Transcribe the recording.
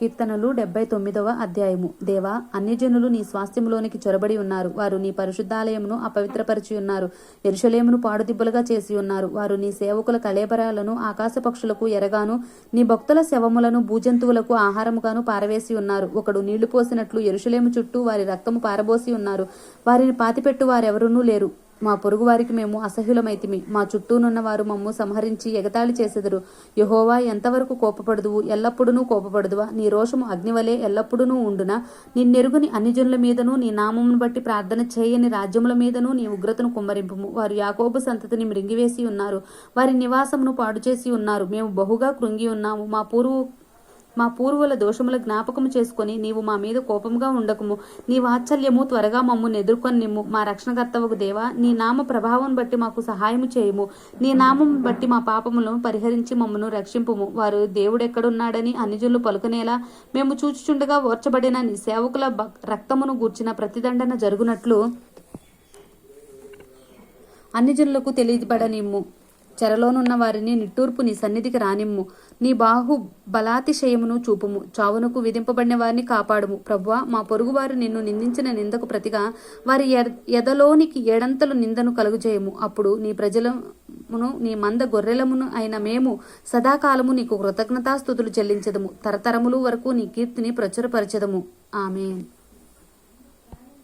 కీర్తనలు డెబ్బై తొమ్మిదవ అధ్యాయము. దేవా అన్ని జనులు నీ స్వాస్థ్యములోనికి చొరబడి ఉన్నారు. వారు నీ పరిశుద్ధాలయమును అపవిత్రపరిచి ఉన్నారు. ఎరుషలేమును పాడుదిబ్బలుగా చేసి ఉన్నారు. వారు నీ సేవకుల కళేబరాలను ఆకాశ పక్షులకు ఎరగాను నీ భక్తుల శవములను భూజంతువులకు ఆహారముగాను పారవేసి ఉన్నారు. ఒకడు నీళ్ళు పోసినట్లు ఎరుషలేము చుట్టూ వారి రక్తము పారబోసి ఉన్నారు. వారిని పాతిపెట్టు వారెవరూ లేరు. మా పొరుగువారికి మేము అసహ్యులమైతిమి. మా చుట్టూనున్న వారు మమ్ము సంహరించి ఎగతాళి చేసెదరు. యహోవా ఎంతవరకు కోపపడదువు? ఎల్లప్పుడూ కోపపడదువా? నీ రోషము అగ్నివలే ఎల్లప్పుడూ ఉండునా? నిన్నెరుగుని అన్ని జనుల మీదను నీ నామమును బట్టి ప్రార్థన చేయని రాజ్యముల మీదను నీ ఉగ్రతను కుమ్మరింపుము. వారు యాకోబు సంతతిని మృంగివేసి ఉన్నారు. వారి నివాసమును పాడు చేసి ఉన్నారు. మేము బహుగా కృంగి ఉన్నాము. మా పూర్వ మా పూర్వుల దోషముల జ్ఞాపకము చేసుకొని నీవు మా మీద కోపముగా ఉండకుము. నీ వాత్సల్యము త్వరగా మమ్మల్ని ఎదుర్కొని నిమ్ము. మా రక్షణకర్తవకు దేవా నీ నామ ప్రభావం బట్టి మాకు సహాయము చేయము. నీ నామం బట్టి మా పాపములను పరిహరించి మమ్మను రక్షింపుము. వారు దేవుడెక్కడున్నాడని అన్నిజులు పలుకునేలా మేము చూచుచుండగా ఓర్చబడిన నీ సేవకుల రక్తమును గూర్చిన ప్రతిదండన జరుగునట్లు అన్ని జనులకు తెలియబడనిమ్ము. చెరలోనున్న వారిని నిట్టూర్పు నీ సన్నిధికి రానిమ్ము. నీ బాహు బలాతిశయమును చూపుము. చావునకు విధింపబడిన వారిని కాపాడుము. ప్రభువా మా పొరుగువారు నిన్ను నిందించిన నిందకు ప్రతిగా వారి ఎదలోనికి ఏడంతలు నిందను కలుగుజేయము. అప్పుడు నీ ప్రజలమును నీ మంద గొర్రెలమును అయిన మేము సదాకాలము నీకు కృతజ్ఞతాస్థుతులు చెల్లించదము. తరతరములు వరకు నీ కీర్తిని ప్రచురపరచదము. ఆమె